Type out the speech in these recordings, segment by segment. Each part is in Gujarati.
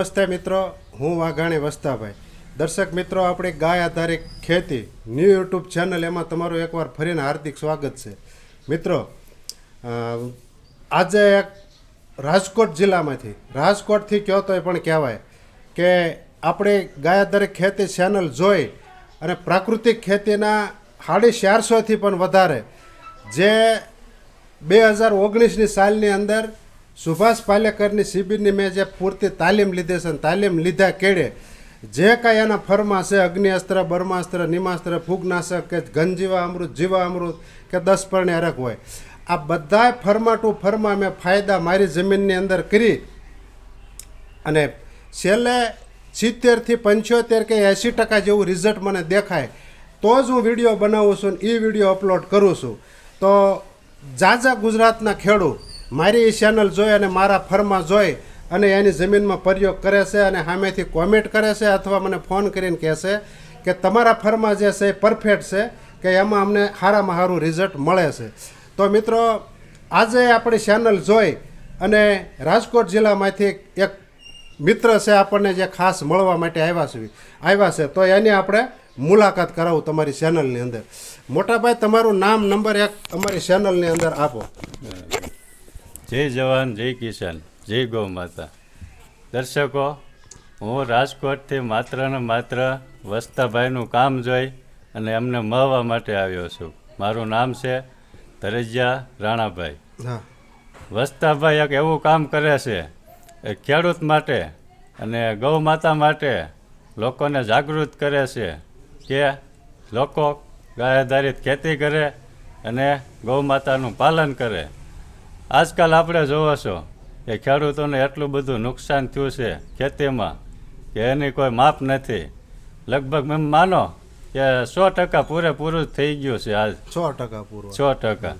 નમસ્તે મિત્રો, હું વાઘાણી વસ્તાભાઈ. દર્શક મિત્રો, આપણી ગાય આધારિત ખેતી ન્યૂ યુટ્યુબ ચેનલ એમાં તમારું એકવાર ફરીને હાર્દિક સ્વાગત છે. મિત્રો આજે એક રાજકોટ જિલ્લામાંથી, રાજકોટથી કયો તોય પણ કહેવાય કે આપણે ગાય આધારિત ખેતી ચેનલ જોઈ અને પ્રાકૃતિક ખેતીના સાડી ચારસોથી પણ વધારે, જે બે હજાર ઓગણીસની સાલની અંદર સુભાષ પાલેકરની શિબિરની મેં જે પૂરતી તાલીમ લીધી છે અને તાલીમ લીધા કેળે જે કાંઈ એના ફરમાં છે, અગ્નિઅસ્ત્ર, બ્રહ્માસ્ત્ર, નિમાસ્ત્ર ફૂગનાશક કે ઘનજીવા અમૃત જીવા અમૃત કે દસ પરણે અરક હોય, આ બધા ફરમા ટુ ફર્મા મેં ફાયદા મારી જમીનની અંદર કરી. અને છેલ્લે સિત્તેરથી પંચોતેર કે એંસી ટકા જેવું રિઝલ્ટ મને દેખાય, તો જ હું વીડિયો બનાવું છું ને એ વીડિયો અપલોડ કરું છું. તો જાજા ગુજરાતના ખેડૂત મારી ચેનલ જોઈ અને મારા ફરમાં જોઈ અને એની જમીનમાં પ્રયોગ કરે છે અને સામેથી કોમેન્ટ કરે છે અથવા મને ફોન કરીને કહે છે કે તમારા ફરમાં જે છે એ પરફેક્ટ છે, કે એમાં અમને સારામાં સારું રિઝલ્ટ મળે છે. તો મિત્રો, આજે આપણી ચેનલ જોઈ અને રાજકોટ જિલ્લામાંથી એક મિત્ર છે આપણને જે ખાસ મળવા માટે આવ્યા છે આવ્યા છે. તો એની આપણે મુલાકાત કરાવું તમારી ચેનલની અંદર. મોટાભાઈ, તમારું નામ નંબર એક અમારી ચેનલની અંદર આપો. જય જવાન જય કિસાન જય ગૌ માતા. દર્શકો હું રાજકોટથી માત્ર ને માત્ર વસ્તાભાઈનું કામ જોઈ અને એમને મળવા માટે આવ્યો છું. મારું નામ છે ધરજિયા રાણાભાઈ. વસ્તાભાઈ એક એવું કામ કરે છે એ ખેડૂત માટે અને ગૌ માતા માટે લોકોને જાગૃત કરે છે કે લોકો ગાય આધારિત ખેતી કરે અને ગૌ માતાનું પાલન કરે. આજકાલ આપણે જોવાશો કે ખેડૂતોને એટલું બધું નુકસાન થયું છે ખેતીમાં કે એની કોઈ માપ નથી. લગભગ એમ માનો કે સો ટકા પૂરેપૂરું થઈ ગયું છે આજ. સો ટકા પૂરું. સો ટકા.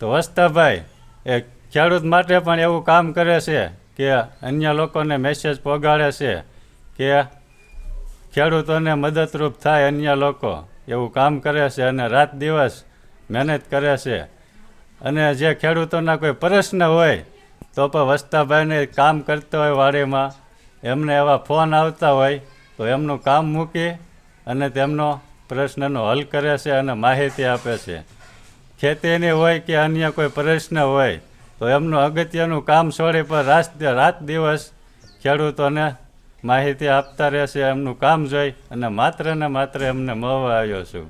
તો વસ્તાભાઈ એ ખેડૂત માટે પણ એવું કામ કરે છે કે અન્ય લોકોને મેસેજ પહોંચાડે છે કે ખેડૂતોને મદદરૂપ થાય અન્ય લોકો. એવું કામ કરે છે અને રાત દિવસ મહેનત કરે છે. અને જે ખેડૂતોના કોઈ પ્રશ્ન હોય, તો પણ વસ્તાભાઈને કામ કરતા હોય વાડીમાં, એમને એવા ફોન આવતા હોય, તો એમનું કામ મૂકી અને તેમનો પ્રશ્નનો હલ કરે છે અને માહિતી આપે છે. ખેતીની હોય કે અન્ય કોઈ પ્રશ્ન હોય, તો એમનું અગત્યનું કામ છોડી પર રાત રાત દિવસ ખેડૂતોને માહિતી આપતા રહેશે, એમનું કામ જોઈ અને માત્ર ને માત્ર એમને મળવા આવ્યો છું.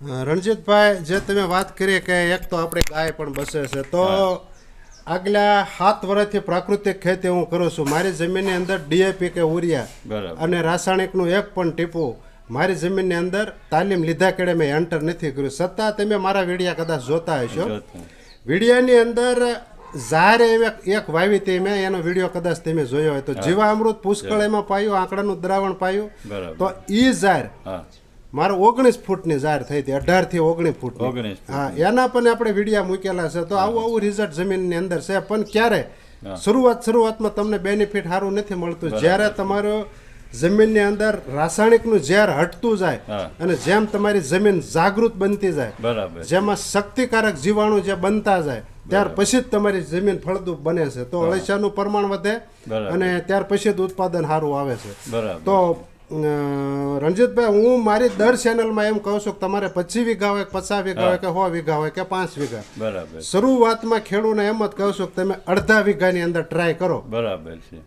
રણજીતભાઈ જે તમે વાત કરી કે એક તો આપણે ગાય પણ બસે છે તો આગલા સાત વર્ષથી પ્રાકૃતિક ખેતી હું કરું છું. મારી જમીનની અંદર ડીએપી કે ઉરિયા અને રાસાયણિકનું એક પણ ટીપું મારી જમીનની અંદર તાલીમ લીધા કેડે મેં એન્ટર નથી કર્યું. છતાં તમે મારા વિડીયા કદાચ જોતા હશો. વિડીયાની અંદર ઝાર એક વાવી તે મેં એનો વીડિયો કદાચ તમે જોયો હોય તો જીવામૃત પુષ્કળ એમાં પાયું આંકડાનું દ્રાવણ પાયું. તો ઈ ઝાર મારે ઓગણીસ ફૂટની જાહેર થઈ હતી અઢારથી ઓગણીસ ફૂટ હા એના પણ આપણે વિડીયા મૂકેલા છે. તો આવું આવું રિઝલ્ટ જમીનની અંદર છે પણ ક્યારે? શરૂઆત શરૂઆતમાં તમને બેનિફિટ સારું નથી મળતું. જ્યારે તમારો જમીનની અંદર રાસાયણિકનું ઝેર હટતું જાય અને જેમ તમારી જમીન જાગૃત બનતી જાય જેમાં શક્તિકારક જીવાણુ જે બનતા જાય ત્યાર પછી જ તમારી જમીન ફળદ્રુપ બને છે. તો અળસિયાનું પ્રમાણ વધે અને ત્યાર પછી જ ઉત્પાદન સારું આવે છે. તો રણજીતભાઈ હું મારી દર ચેનલમાં એમ કહું છું કે તમારે પચીસ વીઘા હોય પચાસ વીઘા હોય કે સો વીઘા હોય કે પાંચ વીઘા. બરાબર. શરૂઆતમાં ખેડૂને એમ જ કહું છું કે તમે અડધા વીઘાની અંદર ટ્રાય કરો. બરાબર છે.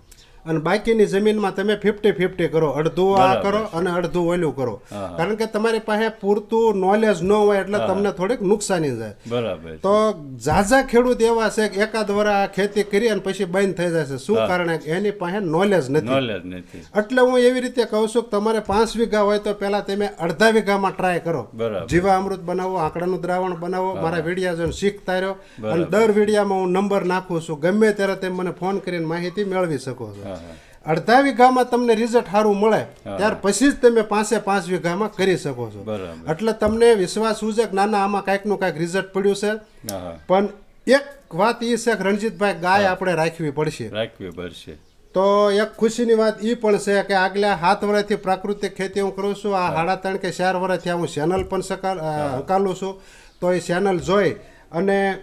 અને બાકીની જમીનમાં તમે ફિફ્ટી ફિફ્ટી કરો અડધું આ કરો અને અડધું ઓલું કરો. કારણ કે તમારી પાસે પૂરતું નોલેજ ન હોય એટલે તમને થોડીક નુકસાની જાય. બરાબર તો ઝાઝા ખેડૂત એવા છે કે એકાદ વર આ ખેતી કરી અને પછી બંધ થઈ જાય છે. શું કારણે? એની પાસે નોલેજ નથી. એટલે હું એવી રીતે કહું છું કે તમારે પાંચ વીઘા હોય તો પહેલા તમે અડધા વીઘામાં ટ્રાય કરો. જીવા અમૃત બનાવો આંકડાનું દ્રાવણ બનાવો. મારા વિડીયા જોઈને શીખતા રહ્યો અને દર વિડીયામાં હું નંબર નાખું છું. ગમે ત્યારે તમે મને ફોન કરીને માહિતી મેળવી શકો છો. અડધા વીઘામાં તમને રિઝલ્ટ સારું મળે ત્યાર પછી જ તમે પાંચે પાંચ વીઘામાં કરી શકો છો. એટલે તમને વિશ્વાસ શું છે કે ના ના આમાં કાંઈકનું કાંઈક રિઝલ્ટ પડ્યું છે. પણ એક વાત એ છે કે રણજીતભાઈ ગાય આપણે રાખવી પડશે. રાખવી પડશે. તો એક ખુશીની વાત એ પણ છે કે આગલા સાત વર્ષથી પ્રાકૃતિક ખેતી હું કરું છું આ સાડા ત્રણ કે ચાર વર્ષથી હું ચેનલ પણ સકા અ, હકાલું છું. તો એ ચેનલ જોઈ અને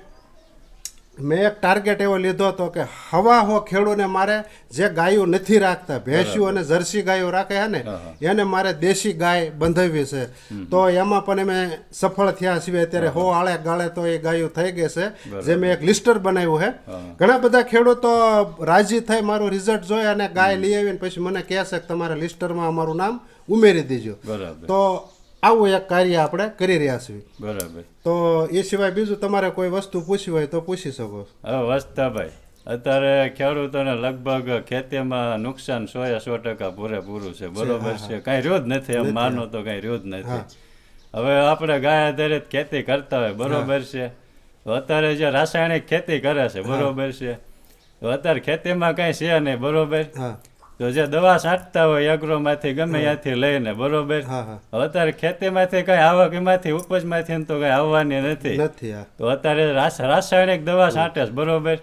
મેં એક ટાર્ગેટ એવો લીધો હતો કે હવા હો ખેડૂને મારે જે ગાયો નથી રાખતા ભેંસ્યું અને જર્સી ગાયો રાખે છે ને એને મારે દેશી ગાય બંધાવી છે. તો એમાં પણ અમે સફળ થયા છીએ. અત્યારે હો આળે ગાળે તો એ ગાયો થઈ ગઈ છે જે મેં એક લિસ્ટર બનાવ્યું છે ઘણા બધા ખેડૂતો રાજી થઈ મારું રિઝલ્ટ જોઈ અને ગાય લઈ આવીને પછી મને કહે છે કે તમારે લિસ્ટરમાં અમારું નામ ઉમેરી દેજો. તો આવું એક કાર્ય આપણે કરી રહ્યા છીએ. બરાબર. તો એ સિવાય બીજું તમારે કોઈ વસ્તુ પૂછવી હોય તો પૂછી શકો. વસ્તાભાઈ અત્યારે ખેડૂતોને લગભગ ખેતીમાં નુકસાન સો એ સો ટકા પૂરેપૂરું છે. બરોબર છે. કાંઈ રોજ જ નથી એમ માનો તો કાંઈ રોજ જ નથી હવે આપણે ગાય આધારે ખેતી કરતા હોય બરોબર છે. અત્યારે જે રાસાયણિક ખેતી કરે છે બરોબર છે. અત્યારે ખેતીમાં કાંઈ છે નહીં બરોબર? તો જે દવા છાંટતા હોય એગ્રોમાંથી ગમે ત્યાંથી લઈને બરોબર? હવે અત્યારે ખેતીમાંથી કઈ આવક એમાંથી ઉપજમાંથી તો કઈ આવવાની નથી. તો અત્યારે રાસાયણિક દવા છાંટે છે બરોબર?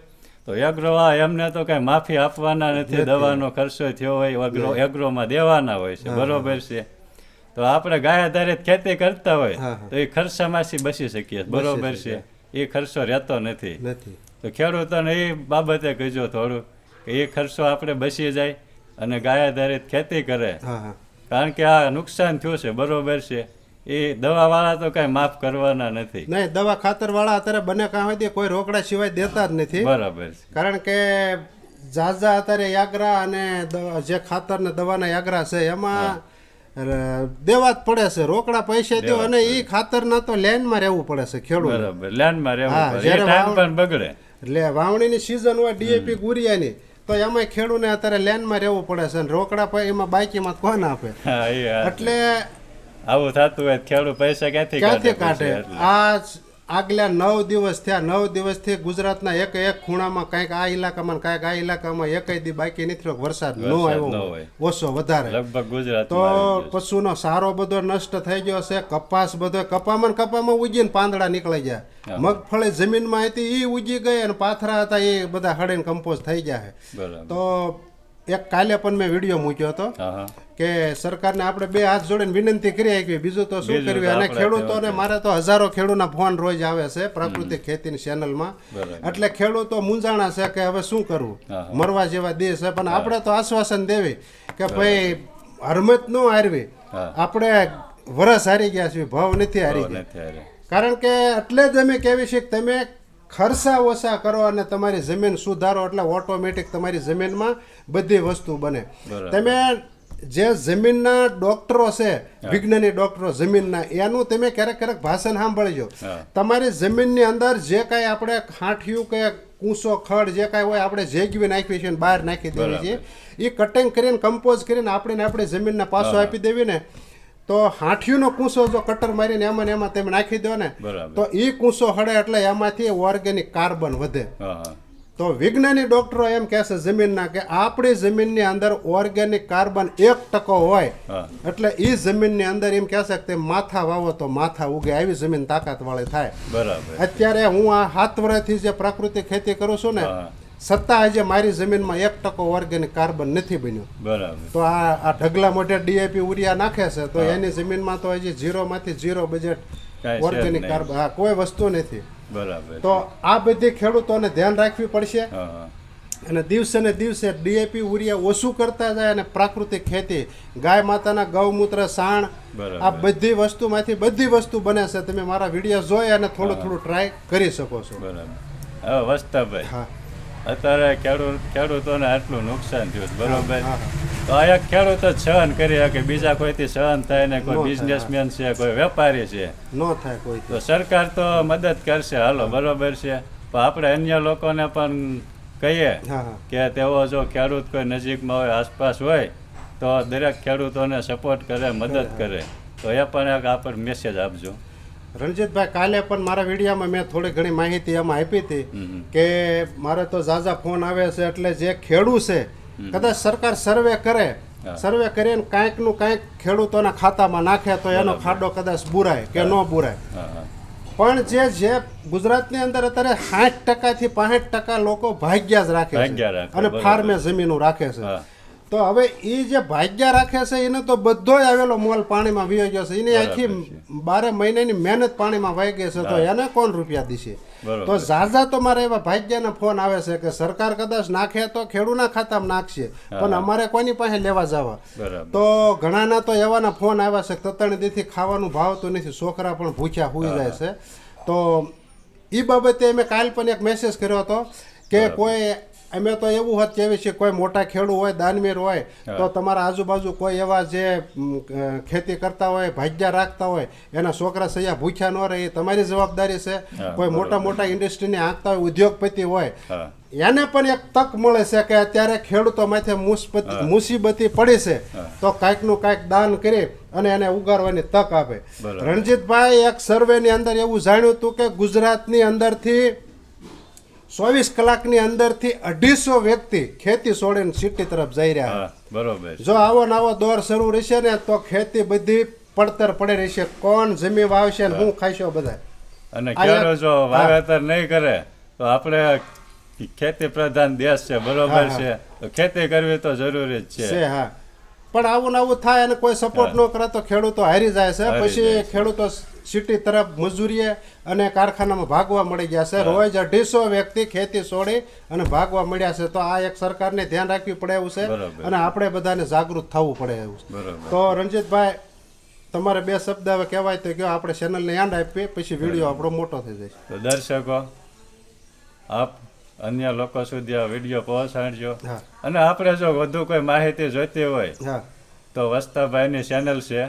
તો એગ્રો આ એમને તો કઈ માફી આપવાના નથી દવાનો ખર્ચો થયો હોય એગ્રો એગ્રોમાં દેવાના હોય છે બરોબર છે? તો આપણે ગાય આધારિત ખેતી કરતા હોય. તો એ ખર્ચામાંથી બચી શકીએ બરોબર છે? એ ખર્ચો રહેતો નથી. નથી. તો ખેડૂતોને એ બાબતે કહેજો થોડું કે એ ખર્ચો આપણે બચી જાય અને ગાય આધારિત ખેતી કરે. કારણ કે આ નુકસાન થયું છે બરોબર છે. એ દવાવાળા તો કઈ માફ કરવાના નથી. નહીં દવા ખાતર વાળા અત્યારે બને કામ હોય કોઈ રોકડા સિવાય દેતા જ નથી. બરાબર છે. કારણ કે ઝાઝા અત્યારે યાગરા અને જે ખાતર ને દવાના યાગરા છે એમાં દેવા જ પડે છે. રોકડા પૈસા દો અને એ ખાતર ના તો લેનમાં રહેવું પડે છે ખેડૂત. બરાબર લેન્ડમાં રહેવું પડે. ટાઈમ પણ બગડે. એટલે વાવણીની સિઝન હોય ડીએપી ગુરિયાની. તો એમાં ખેડૂને અત્યારે લેનમાં રહેવું પડે છે અને રોકડા પૈ એમાં બાકીમાં કોણ આપે. એટલે આવું થતું હોય ખેડૂત પૈસા ક્યાંથી ક્યાંથી કાઢે. આ આગલા નવ દિવસ થયા નવ દિવસથી ગુજરાતના એક એક ખૂણામાં કાંઈક આ ઇલાકામાં કાંઈક આ ઇલાકામાં એકય દી બાકી નથી. વરસાદ ન આવ્યો. ઓછો વધારે. તો પશુનો સારો બધો નષ્ટ થઈ ગયો છે કપાસ બધો કપામાં કપામાં ઉગીને પાંદડા નીકળી ગયા. મગફળી જમીનમાં હતી એ ઉગી ગઈ અને પાથરા હતા એ બધા હળીને કમ્પોઝ થઈ ગયા છે. તો એક કાલે પણ મેં વીડિયો મૂક્યો હતો કે સરકારને આપણે બે હાથ જોડીને વિનંતી કરી આપી બીજું તો શું કરવી? અને ખેડૂતોને મારે તો હજારો ખેડૂતના ફોન રોજ આવે છે પ્રાકૃતિક ખેતીની ચેનલમાં એટલે ખેડૂતો મૂંઝાણા છે કે હવે શું કરવું? મરવા જેવા દેશ છે. પણ આપણે તો આશ્વાસન દેવી કે ભાઈ હરમત ન હારવી. આપણે વરસ હારી ગયા છીએ ભાવ નથી હારી ગયા. કારણ કે એટલે જ અમે કહેવી છે કે તમે ખર્ચા ઓછા કરો અને તમારી જમીન સુધારો એટલે ઓટોમેટિક તમારી જમીનમાં બધી વસ્તુ બને. તમે જે જમીનના ડોક્ટરો છે વિજ્ઞાની ડોક્ટરો જમીનના એનું તમે ક્યારેક ક્યારેક ભાષણ સાંભળજો. તમારી જમીનની અંદર જે કાંઈ આપણે ખાંઠિયું કે કૂંસો ખડ જે કાંઈ હોય આપણે જેગવી નાખવી છે બહાર નાખી દેવી છે. એ કટિંગ કરીને કમ્પોઝ કરીને આપણે આપણી જમીનના પાછો આપી દેવી ને તો હાંઠિયુંનો કૂસો જો કટર મારીને એમાં એમાં તમે નાખી દો ને તો એ કૂસો હડે એટલે એમાંથી ઓર્ગેનિક કાર્બન વધે. તો વિજ્ઞાની ડોક્ટરો એમ કહે છે જમીનના કે આપણી જમીનની અંદર ઓર્ગેનિક કાર્બન એક ટકો હોય એટલે એ જમીનની અંદર એમ કહે છે કે માથા વાવો તો માથા ઉગે આવી જમીન તાકાતવાળી થાય. બરાબર. અત્યારે હું આ વર્ષથી જે પ્રાકૃતિક ખેતી કરું છું ને છતાં આજે મારી જમીનમાં એક ટકો ઓર્ગેનિક કાર્બન નથી બન્યો. બરાબર. તો આ આ ઢગલા મોઢે ડીએપી ઉરિયા નાખે છે તો એની જમીનમાં તો હજી ઝીરોમાંથી ઝીરો બજેટ ઓર્ગેનિક કાર્બન હા કોઈ વસ્તુ નથી. બરાબર તો આ બધી ખેડૂતોને ધ્યાન રાખવી પડશે. અને દિવસે ને દિવસે ડીએપી ઉરિયા ઓછું કરતા જાય અને પ્રાકૃતિક ખેતી ગાય માતાના ગૌમૂત્ર સાણ આ બધી વસ્તુમાંથી બધી વસ્તુ બને છે. તમે મારા વીડિયો જોઈ અને થોડું થોડું ટ્રાય કરી શકો છો. બરાબર. હા વસ્તાભાઈ હા. અત્યારે ખેડૂત ખેડૂતોને આટલું નુકસાન થયું બરોબર? તો આ એક ખેડૂત જ સહન કરી શકે બીજા કોઈથી સહન થાય ને કોઈ બિઝનેસમેન છે કોઈ વેપારી છે. ન થાય કોઈ તો સરકાર તો મદદ કરશે હાલો બરોબર છે. પણ આપણે અન્ય લોકોને પણ કહીએ કે તેઓ જો ખેડૂત કોઈ નજીકમાં હોય આસપાસ હોય તો દરેક ખેડૂતોને સપોર્ટ કરે મદદ કરે. તો એ પણ એક આપણે મેસેજ આપજો. રણજીતભાઈ કાલે પણ મારા વિડીયામાં મેં થોડી ઘણી માહિતી એમાં આપી હતી કે મારે તો ઝાઝા ફોન આવે છે એટલે જે ખેડૂત છે કદાચ સરકાર સર્વે કરે સર્વે કરીને કાંઈકનું કાંઈક ખેડૂતોના ખાતામાં નાખે તો એનો ખાડો કદાચ બુરાય કે ન બુરાય. પણ જે જે ગુજરાતની અંદર અત્યારે સાઠ ટકાથી પાંઠ ટકા લોકો ભાગ્યા જ રાખે છે. અને ફાર્મે જમીનો રાખે છે. તો હવે એ જે ભાગ્યા રાખે છે એને તો બધો આવેલો મોલ પાણીમાં વહી ગયો છે. એની આખી બારે મહિનાની મહેનત પાણીમાં વહી ગઈ છે તો એને કોણ રૂપિયા દીશે? તો ઝાઝા તો મારે એવા ભાગ્યના ફોન આવે છે કે સરકાર કદાચ નાખે તો ખેડૂના ખાતામાં નાખશે પણ અમારે કોની પાસે લેવા જવા? તો ઘણાના તો એવાના ફોન આવ્યા છે તત્ણ દીથી ખાવાનું ભાવતું નથી છોકરા પણ ભૂખ્યા હોઈ જાય છે. તો એ બાબતે મેં કાલ પણ એક મેસેજ કર્યો હતો કે કોઈ અમે તો એવું હોત કેવી છે કોઈ મોટા ખેડૂત હોય દાનવીર હોય તો તમારા આજુબાજુ કોઈ એવા જે ખેતી કરતા હોય ભાગ્યા રાખતા હોય એના છોકરા સૈયા ભૂખ્યા ન રહે એ તમારી જવાબદારી છે. કોઈ મોટા મોટા ઇન્ડસ્ટ્રીને આંકતા હોય ઉદ્યોગપતિ હોય એને પણ એક તક મળે છે કે અત્યારે ખેડૂતો માથે મુસીબતી પડી છે તો કાંઈકનું કાંઈક દાન કરી અને એને ઉગારવાની તક આપે. રણજીતભાઈ એક સર્વેની અંદર એવું જાણ્યું હતું કે ગુજરાતની અંદરથી ચોવીસ કલાકની અંદરથી અઢીસો વ્યક્તિ ખેતી છોડીને સિટી તરફ જઈ રહ્યા બરોબર. જો આવો નવો દોર શરૂ રહેશે ને તો ખેતી બધી પડતર પડે રહેશે. કોણ જમીન વાવશે ને હું ખાઈશો બધા અને ક્યારે જો. વાવેતર નહીં કરે તો આપણે ખેતી પ્રધાન દેશ છે બરોબર. છે. તો ખેતી કરવી તો જરૂરી જ છે. છે હા. પણ આવું ને આવું થાય અને કોઈ સપોર્ટ ન કરે તો ખેડૂતો હારી જાય છે. પછી ખેડૂતો સિટી તરફ મજૂરીએ અને કારખાનામાં ભાગવા મળી ગયા છે. રોજ અઢીસો વ્યક્તિ ખેતી છોડી અને ભાગવા મળ્યા છે. તો આ એક સરકારને ધ્યાન રાખવી પડે એવું છે અને આપણે બધાને જાગૃત થવું પડે એવું છે. તો રણજીતભાઈ તમારે બે શબ્દ હવે કહેવાય તો કયો? આપણે ચેનલને યાદ આપીએ પછી વીડિયો આપણો મોટો થઈ જાય દર્શકો આપ અન્ય લોકો સુધી આ વીડિયો પહોંચાડજો. અને આપણે જો વધુ કોઈ માહિતી જોઈતી હોય તો વસ્તાભાઈની ચેનલ છે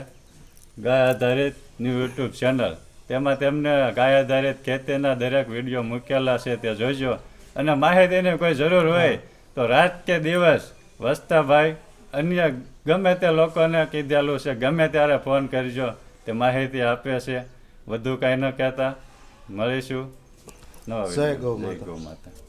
ગાય આધારિત ન્યૂ યુટ્યુબ ચેનલ તેમાં તેમને ગાય આધારિત ખેતીના દરેક વીડિયો મૂકેલા છે તે જોજો. અને માહિતીની કોઈ જરૂર હોય તો રાત કે દિવસ વસ્તાભાઈ અન્ય ગમે તે લોકોને કીધેલું છે ગમે ત્યારે ફોન કરજો. તે માહિતી આપે છે. વધુ કાંઈ ન કહેતા. મળીશું. જય. ગૌ માતા.